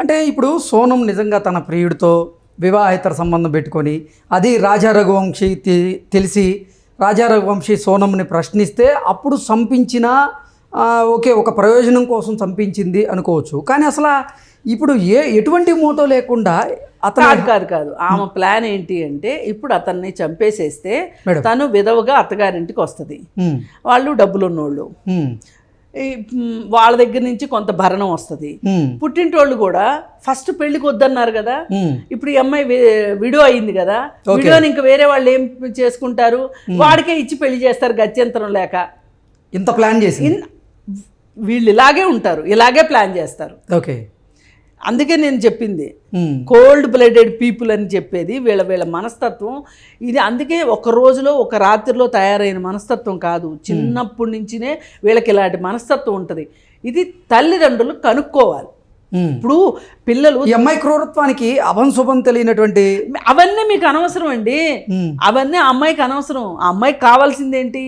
అంటే ఇప్పుడు సోనం నిజంగా తన ప్రియుడితో వివాహేతర సంబంధం పెట్టుకొని అది రాజా రఘువంశీ తెలిసి రాజా రఘువంశీ సోనంని ప్రశ్నిస్తే అప్పుడు చంపించిన ఓకే ఒక ప్రయోజనం కోసం చంపించింది అనుకోవచ్చు. కానీ అసలు ఇప్పుడు ఏ ఎటువంటి మోటో లేకుండా అతను కాదు కాదు కాదు. ఆమె ప్లాన్ ఏంటి అంటే ఇప్పుడు అతన్ని చంపేసేస్తే. తను విధవగా అత్తగారింటికి వస్తుంది. వాళ్ళు డబ్బులు ఉన్నోళ్ళు వాళ్ళ దగ్గర నుంచి కొంత భరణం వస్తుంది. పుట్టింటోళ్ళు కూడా ఫస్ట్ పెళ్ళికి వద్దన్నారు కదా. ఇప్పుడు ఈ అమ్మాయి విడో అయింది కదా. విడోని ఇంకా వేరే వాళ్ళు ఏం చేసుకుంటారు? వాడికే ఇచ్చి పెళ్ళి చేస్తారు గత్యంతరం లేక. ఇంత ప్లాన్ చేసి వీళ్ళు ఇలాగే ఉంటారు. ఇలాగే ప్లాన్ చేస్తారు. ఓకే. అందుకే నేను చెప్పింది. కోల్డ్ బ్లడెడ్ పీపుల్ అని చెప్పేది వీళ్ళ వీళ్ళ మనస్తత్వం. ఇది అందుకే ఒక రోజులో ఒక రాత్రిలో తయారైన మనస్తత్వం కాదు. చిన్నప్పటి నుంచినే వీళ్ళకి ఇలాంటి మనస్తత్వం ఉంటుంది. ఇది తల్లిదండ్రులు కనుక్కోవాలి. ఇప్పుడు పిల్లలు అమ్మాయి క్రూరత్వానికి అభం శుభం తెలియనటువంటి అవన్నీ మీకు అనవసరం అండి. అవన్నీ అమ్మాయికి అనవసరం. ఆ అమ్మాయికి కావాల్సింది ఏంటి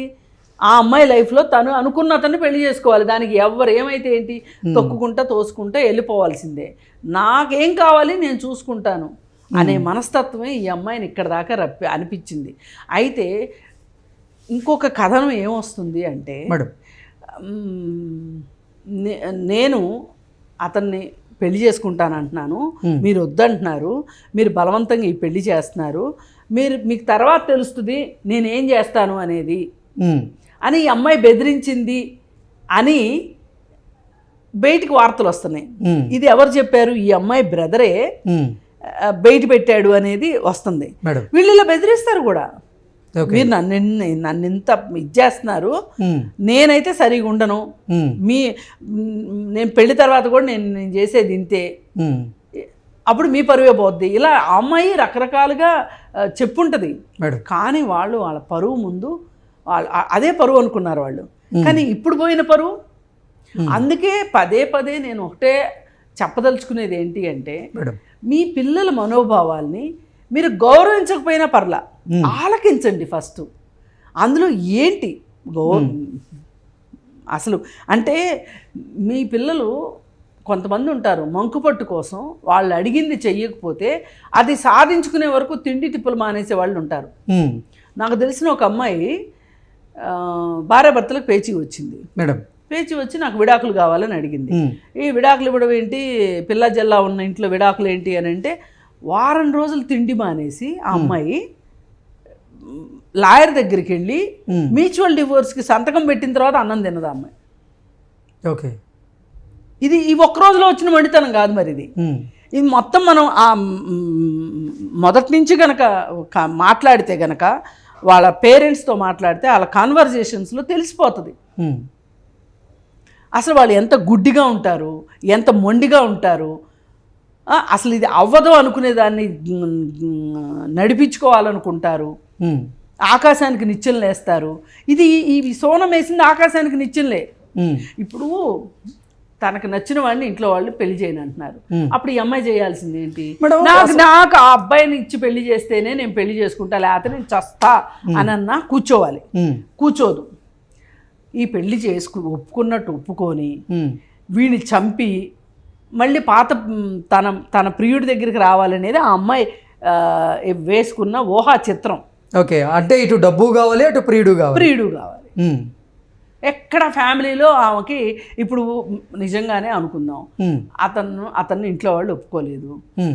ఆ అమ్మాయి లైఫ్లో తను అనుకున్న అతన్ని పెళ్ళి చేసుకోవాలి. దానికి ఎవరు ఏమైతే ఏంటి? తొక్కుకుంటా తోసుకుంటా వెళ్ళిపోవాల్సిందే. నాకేం కావాలి నేను చూసుకుంటాను అనే మనస్తత్వమే ఈ అమ్మాయిని ఇక్కడ దాకా రప్పి అనిపించింది. అయితే ఇంకొక కథనం ఏమొస్తుంది అంటే నేను అతన్ని పెళ్ళి చేసుకుంటాను అంటున్నాను. మీరు వద్దంటున్నారు. మీరు బలవంతంగా ఈ పెళ్ళి చేస్తున్నారు. మీరు మీకు తర్వాత తెలుస్తుంది నేనేం చేస్తాను అనేది. అని ఈ అమ్మాయి బెదిరించింది అని బయటికి వార్తలు వస్తున్నాయి. ఇది ఎవరు చెప్పారు? ఈ అమ్మాయి బ్రదరే బయట పెట్టాడు అనేది వస్తుంది. మేడం. వీళ్ళు ఇలా బెదిరిస్తారు కూడా. ఓకే. మీరు నన్ను నన్ను ఇంత ఇచ్చేస్తున్నారు. నేనైతే సరిగా ఉండను. మీ నేను పెళ్ళి తర్వాత కూడా నేను నేను చేసేది ఇంతే. అప్పుడు మీ పరువే పోద్ది. ఇలా అమ్మాయి రకరకాలుగా చెప్పుంటది. మేడం. కానీ వాళ్ళు వాళ్ళ పరువు ముందు అదే పరువు అనుకున్నారు వాళ్ళు. కానీ ఇప్పుడు పోయిన పరువు? అందుకే పదే పదే నేను ఒకటే చెప్పదలుచుకునేది ఏంటి అంటే మీ పిల్లల మనోభావాల్ని మీరు గౌరవించకపోయినా పర్లా ఆలకించండి ఫస్ట్. అందులో ఏంటి? గౌ అసలు అంటే మీ పిల్లలు కొంతమంది ఉంటారు మంకుపట్టు కోసం వాళ్ళు అడిగింది చెయ్యకపోతే అది సాధించుకునే వరకు తిండి తిప్పులు మానేసే వాళ్ళు ఉంటారు. నాకు తెలిసిన ఒక అమ్మాయి భార్యాభర్తలకు పేచీ వచ్చింది. మేడం. పేచి వచ్చి నాకు విడాకులు కావాలని అడిగింది. ఈ విడాకులు ఇవ్వడం ఏంటి? పిల్ల జల్లా ఉన్న ఇంట్లో విడాకులు ఏంటి అని అంటే వారం రోజులు తిండి మానేసి ఆ అమ్మాయి లాయర్ దగ్గరికి వెళ్ళి మ్యూచువల్ డివోర్స్కి సంతకం పెట్టిన తర్వాత అన్నం తిన్నది ఆ అమ్మాయి. ఓకే. ఇది ఈ ఒక్క రోజులో వచ్చిన మండితనం కాదు మరి ఇది. ఇది మొత్తం మనం ఆ మొదటి నుంచి గనక క- మాట్లాడితే గనక వాళ్ళ పేరెంట్స్తో మాట్లాడితే వాళ్ళ కాన్వర్జేషన్స్లో తెలిసిపోతుంది. అసలు వాళ్ళు ఎంత గుడ్డిగా ఉంటారు ఎంత మొండిగా ఉంటారు అసలు ఇది అవ్వదు అనుకునే దాన్ని నడిపించుకోవాలనుకుంటారు. ఆకాశానికి నిచ్చెనలు వేస్తారు ఇది ఈ సోనం వేసింది ఆకాశానికి నిచ్చెనలే. ఇప్పుడు తనకు నచ్చిన వాడిని ఇంట్లో వాళ్ళు పెళ్ళి చేయని అంటున్నారు. అప్పుడు ఈ అమ్మాయి చేయాల్సింది ఏంటి? నాకు నాకు ఆ అబ్బాయిని ఇచ్చి పెళ్ళి చేస్తేనే నేను పెళ్ళి చేసుకుంటా లేకపోతే నేను చస్తా అని అన్నా కూర్చోవాలి. కూర్చోదు. ఈ పెళ్ళి చేసుకు ఒప్పుకున్నట్టు ఒప్పుకొని వీడిని చంపి మళ్ళీ పాత తన తన ప్రియుడి దగ్గరికి రావాలనేది ఆ అమ్మాయి వేసుకున్న ఊహా చిత్రం ఓకే అంటే ఇటు డబ్బు కావాలి అటు ప్రియుడు కావాలి. ప్రియుడు కావాలి. ఎక్కడ ఫ్యామిలీలో ఆమెకి ఇప్పుడు నిజంగానే అనుకుందాం. అతను అతన్ని ఇంట్లో వాళ్ళు ఒప్పుకోలేదు.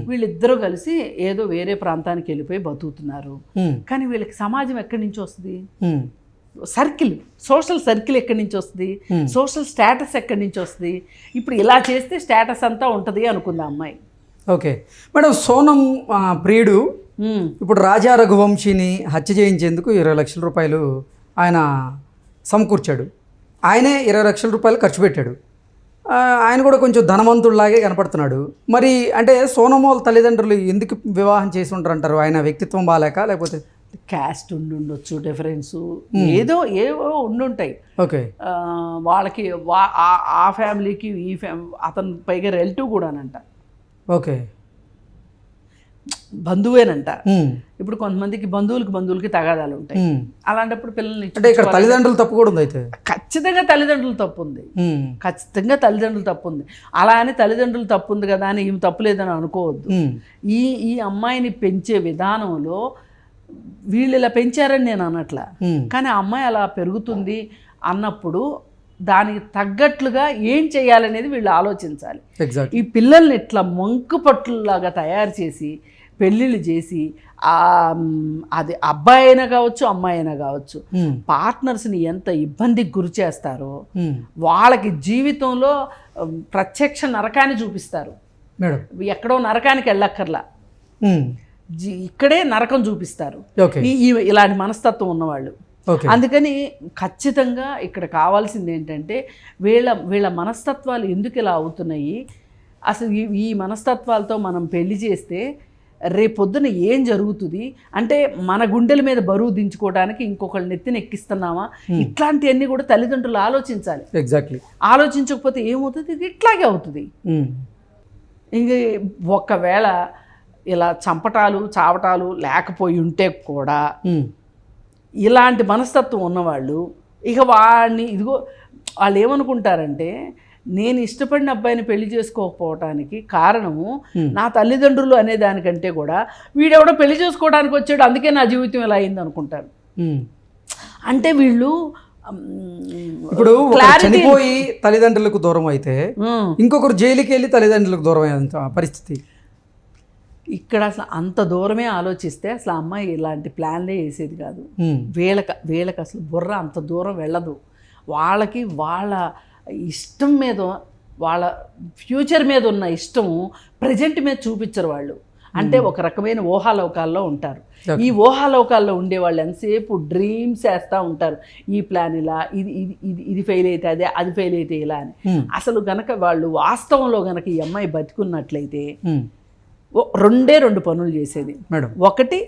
వీళ్ళిద్దరూ కలిసి ఏదో వేరే ప్రాంతానికి వెళ్ళిపోయి బతుకుతున్నారు. కానీ వీళ్ళకి సమాజం ఎక్కడి నుంచి వస్తుంది? సర్కిల్ సోషల్ సర్కిల్ ఎక్కడి నుంచి వస్తుంది? సోషల్ స్టేటస్ ఎక్కడి నుంచి వస్తుంది? ఇప్పుడు ఇలా చేస్తే స్టేటస్ అంతా ఉంటుంది అనుకుంది అమ్మాయి? ఓకే. మేడం సోనం ప్రియుడు ఇప్పుడు రాజా రఘువంశీని హత్య చేయించేందుకు ఇరవై లక్షల రూపాయలు ఆయన సమకూర్చాడు. ఆయనే ఇరవై లక్షల రూపాయలు ఖర్చు పెట్టాడు. ఆయన కూడా కొంచెం ధనవంతుడిలాగే కనపడుతున్నాడు. మరి అంటే సోనమోల్ తల్లిదండ్రులు ఎందుకు వివాహం చేసి ఉంటారు అంటారు ఆయన వ్యక్తిత్వం బాగాలేక లేకపోతే క్యాస్ట్ ఉండుండొచ్చు డిఫరెన్స్ ఏదో ఏవో ఉండుంటాయి. ఓకే. వాళ్ళకి వా- ఆ- ఆ ఫ్యామిలీకి ఈ ఫ్యామిలీ అతను పైగా రిలేటివ్ కూడానంట. ఓకే. బంధువేనంట. ఇప్పుడు కొంతమందికి బంధువులకి బంధువులకి తగాదాలు ఉంటాయి. అలాంటప్పుడు పిల్లల్ని అంటే ఇక్కడ తల్లిదండ్రులు తప్పు కూడా ఉంది అయితే? ఖచ్చితంగా తల్లిదండ్రులు తప్పు ఉంది. ఖచ్చితంగా తల్లిదండ్రులు తప్పు ఉంది. అలా అని తల్లిదండ్రులు తప్పు ఉంది కదా అని ఈమె తప్పు లేదని అనుకోవద్దు. ఈ ఈ అమ్మాయిని పెంచే విధానంలో వీళ్ళు ఇలా పెంచారని నేను అనట్లా. ఉమ్, కానీ అమ్మాయి అలా పెరుగుతుంది అన్నప్పుడు దానికి తగ్గట్లుగా ఏం చేయాలనేది వీళ్ళు ఆలోచించాలి. ఈ పిల్లల్ని ఇట్లా మంకు పట్టులాగా తయారు చేసి పెళ్ళిళ్ళు చేసి అది అబ్బాయి అయినా కావచ్చు అమ్మాయి అయినా కావచ్చు పార్ట్నర్స్ని ఎంత ఇబ్బందికి గురి చేస్తారో. వాళ్ళకి జీవితంలో ప్రత్యక్ష నరకాన్ని చూపిస్తారు. మేడం. ఎక్కడో నరకానికి వెళ్ళక్కర్లా. ఇక్కడే నరకం చూపిస్తారు. ఇలాంటి మనస్తత్వం ఉన్నవాళ్ళు. అందుకని ఖచ్చితంగా ఇక్కడ కావాల్సింది ఏంటంటే వీళ్ళ వీళ్ళ మనస్తత్వాలు ఎందుకు ఇలా అవుతున్నాయి? అసలు ఈ ఈ మనస్తత్వాలతో మనం పెళ్ళి చేస్తే రేపొద్దున ఏం జరుగుతుంది? అంటే మన గుండెల మీద బరువు దించుకోవడానికి ఇంకొకళ్ళ నెత్తిని ఎక్కిస్తున్నామా ఇట్లాంటివన్నీ కూడా తల్లిదండ్రులు ఆలోచించాలి. ఎగ్జాక్ట్లీ ఆలోచించకపోతే ఏమవుతుంది? ఇది ఇట్లాగే అవుతుంది. ఇంక ఒకవేళ ఇలా చంపటాలు చావటాలు లేకపోయి ఉంటే కూడా ఇలాంటి మనస్తత్వం ఉన్నవాళ్ళు ఇక వాడిని ఇదిగో వాళ్ళు ఏమనుకుంటారంటే నేను ఇష్టపడిన అబ్బాయిని పెళ్ళి చేసుకోకపోవటానికి కారణము నా తల్లిదండ్రులు అనే దానికంటే కూడా వీడెవడో పెళ్ళి చేసుకోవడానికి వచ్చాడు అందుకే నా జీవితం ఇలా అయింది అనుకుంటారు. ఉమ్. అంటే వీళ్ళు ఇప్పుడు చనిపోయి తల్లిదండ్రులకు దూరం అయితే ఇంకొకరు జైలుకి వెళ్ళి తల్లిదండ్రులకు దూరం అయ్యేంత పరిస్థితి? ఇక్కడ అసలు అంత దూరమే ఆలోచిస్తే అసలు అమ్మాయి ఇలాంటి ప్లాన్లే వేసేది కాదు. వీళ్ళకి వీళ్ళకి అసలు బుర్ర అంత దూరం వెళ్ళదు. వాళ్ళకి వాళ్ళ ఇష్టం మీద వాళ్ళ ఫ్యూచర్ మీద ఉన్న ఇష్టం ప్రజెంట్ మీద చూపించరు వాళ్ళు. అంటే ఒక రకమైన ఊహాలోకాల్లో ఉంటారు. ఈ ఊహాలోకాల్లో ఉండే వాళ్ళు ఎంతసేపు డ్రీమ్స్ వేస్తూ ఉంటారు. ఈ ప్లాన్ ఇలా ఇది ఇది ఇది ఇది ఫెయిల్ అయితే అదే అది ఫెయిల్ అయితే ఇలా అని. ఉమ్, అసలు గనక వాళ్ళు వాస్తవంలో గనక ఈ అమ్మాయి బతికున్నట్లయితే. ఓ- రెండే రెండు పనులు చేసేది. మేడం. ఒకటి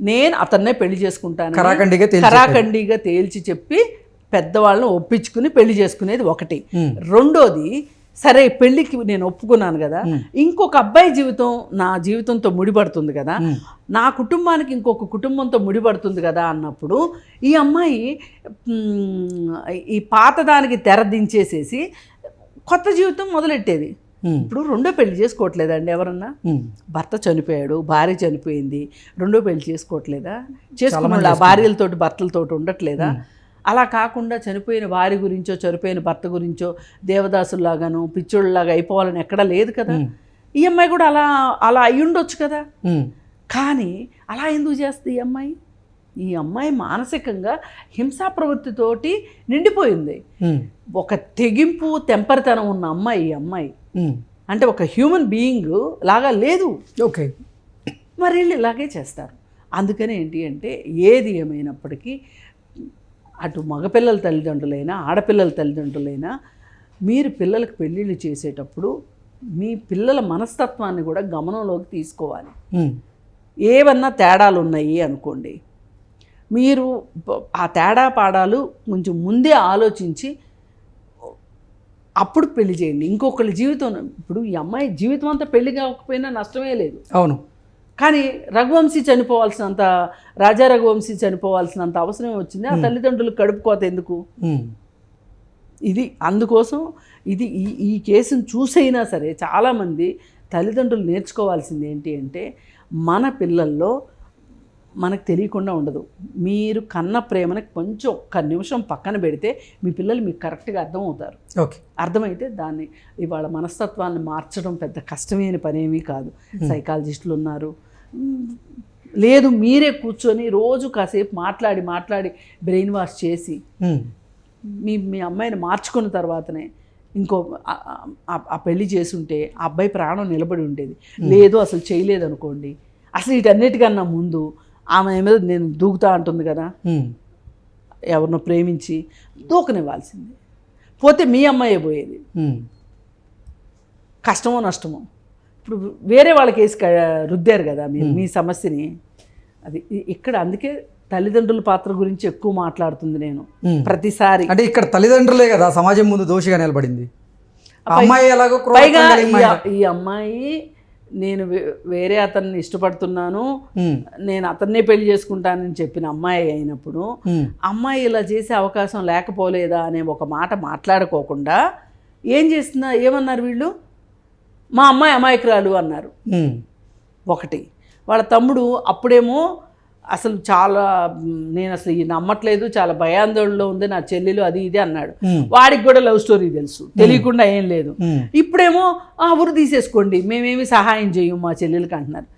నేను అతన్నే పెళ్ళి చేసుకుంటాను కరాఖండిగా తేల్చి చెప్పి పెద్దవాళ్ళని ఒప్పించుకుని పెళ్ళి చేసుకునేది ఒకటి. రెండోది సరే పెళ్ళికి నేను ఒప్పుకున్నాను కదా ఇంకొక అబ్బాయి జీవితం నా జీవితంతో ముడిపడుతుంది కదా నా కుటుంబానికి ఇంకొక కుటుంబంతో ముడిపడుతుంది కదా అన్నప్పుడు ఈ అమ్మాయి ఈ పాతదానికి తెర దించేసేసి కొత్త జీవితం మొదలెట్టేది. ఇప్పుడు రెండో పెళ్ళి చేసుకోవట్లేదండి ఎవరన్నా. భర్త చనిపోయాడు భార్య చనిపోయింది రెండో పెళ్ళి చేసుకోవట్లేదా? చేసుకున్న ఆ భార్యలతోటి భర్తలతోటి ఉండట్లేదా? అలా కాకుండా చనిపోయిన భార్య గురించో చనిపోయిన భర్త గురించో దేవదాసుల్లాగాను పిచ్చోళ్ళలాగా అయిపోవాలని ఎక్కడా లేదు కదా. ఈ అమ్మాయి కూడా అలా అలా అయి ఉండొచ్చు కదా. కానీ అలా ఎందుకు చేస్తుంది ఈ అమ్మాయి? ఈ అమ్మాయి మానసికంగా హింసా ప్రవృత్తితోటి నిండిపోయింది. ఒక తెగింపు తెంపరితనం ఉన్న అమ్మాయి ఈ అమ్మాయి. అంటే ఒక హ్యూమన్ బీయింగ్ లాగా లేదు. ఓకే. మరి వీళ్ళు ఇలాగే చేస్తారు. అందుకని ఏంటి అంటే ఏది ఏమైనప్పటికీ అటు మగపిల్లల తల్లిదండ్రులైనా ఆడపిల్లల తల్లిదండ్రులైనా మీరు పిల్లలకు పెళ్ళిళ్ళు చేసేటప్పుడు మీ పిల్లల మనస్తత్వాన్ని కూడా గమనంలోకి తీసుకోవాలి. ఉమ్, ఏవన్నా తేడాలు ఉన్నాయి అనుకోండి. మీరు ఆ తేడా పాడాలు కొంచెం ముందే ఆలోచించి అప్పుడు పెళ్ళి చేయండి. ఇంకొకరి జీవితం ఇప్పుడు ఈ అమ్మాయి జీవితం అంతా పెళ్ళి కాకపోయినా నష్టమే లేదు. అవును. కానీ రఘువంశీ చనిపోవాల్సినంత రాజా రఘువంశీ చనిపోవాల్సినంత అవసరం వచ్చింది. ఆ తల్లిదండ్రులు కడుపు కోత ఎందుకు? ఇది అందుకోసం ఇది ఈ ఈ కేసును చూసైనా సరే చాలామంది తల్లిదండ్రులు నేర్చుకోవాల్సింది ఏంటి అంటే మన పిల్లల్లో మనకు తెలియకుండా ఉండదు. మీరు కన్న ప్రేమని కొంచెం ఒక్క నిమిషం పక్కన పెడితే మీ పిల్లలు మీకు కరెక్ట్గా అర్థమవుతారు. ఓకే. అర్థమైతే దాన్ని ఇవాళ మనస్తత్వాన్ని మార్చడం పెద్ద కష్టమైన పనేమీ కాదు. సైకాలజిస్టులు ఉన్నారు. లేదు మీరే కూర్చొని రోజు కాసేపు మాట్లాడి మాట్లాడి బ్రెయిన్ వాష్ చేసి మీ మీ అమ్మాయిని మార్చుకున్న తర్వాతనే ఇంకో ఆ పెళ్ళి చేసుంటే ఆ అబ్బాయి ప్రాణం నిలబడి ఉండేది. లేదు అసలు చేయలేదు అనుకోండి అసలు వీటన్నిటికన్నా ముందు ఆమె మీద నేను దూకుతా అంటుంది కదా. ఎవరినో ప్రేమించి దూకనివ్వాల్సింది. పోతే మీ అమ్మాయే పోయేది. కష్టమో నష్టమో. ఇప్పుడు వేరే వాళ్ళ కేసు క- రుద్దారు కదా మీరు మీ సమస్యని. అది ఇక్కడ అందుకే తల్లిదండ్రుల పాత్ర గురించి ఎక్కువ మాట్లాడుతుంది నేను. ప్రతిసారి. అంటే ఇక్కడ తల్లిదండ్రులే కదా సమాజం ముందు దోషిగా నిలబడింది. అమ్మాయి ఎలాగో పైగా ఈ అమ్మాయి నేను వే- వేరే అతన్ని ఇష్టపడుతున్నాను. నేను అతన్నే పెళ్ళి చేసుకుంటానని చెప్పిన అమ్మాయి అయినప్పుడు అమ్మాయి ఇలా చేసే అవకాశం లేకపోలేదా అనే ఒక మాట మాట్లాడుకోకుండా ఏం చేస్తున్నా? ఏమన్నారు వీళ్ళు? మా అమ్మాయి అమాయకురాలు అన్నారు. ఒకటి. వాళ్ళ తమ్ముడు అప్పుడేమో అసలు చాలా నేను అసలు ఈ నమ్మట్లేదు చాలా భయాందోళనలో ఉంది నా చెల్లెలు అది ఇది అన్నాడు. వాడికి కూడా లవ్ స్టోరీ తెలుసు తెలియకుండా ఏం లేదు. ఇప్పుడేమో ఊరు తీసేసుకోండి మేమేమి సహాయం చేయం మా చెల్లెలకి అంటున్నారు.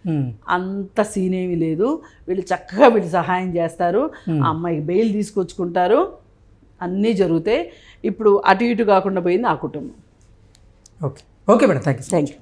అంత సీన్ ఏమీ లేదు వీళ్ళు చక్కగా వీళ్ళు సహాయం చేస్తారు ఆ అమ్మాయికి బెయిల్ తీసుకొచ్చుకుంటారు అన్నీ జరుగుతాయి. ఇప్పుడు అటు ఇటు కాకుండా పోయింది ఆ కుటుంబం. Okay. Okay madam thank you thank you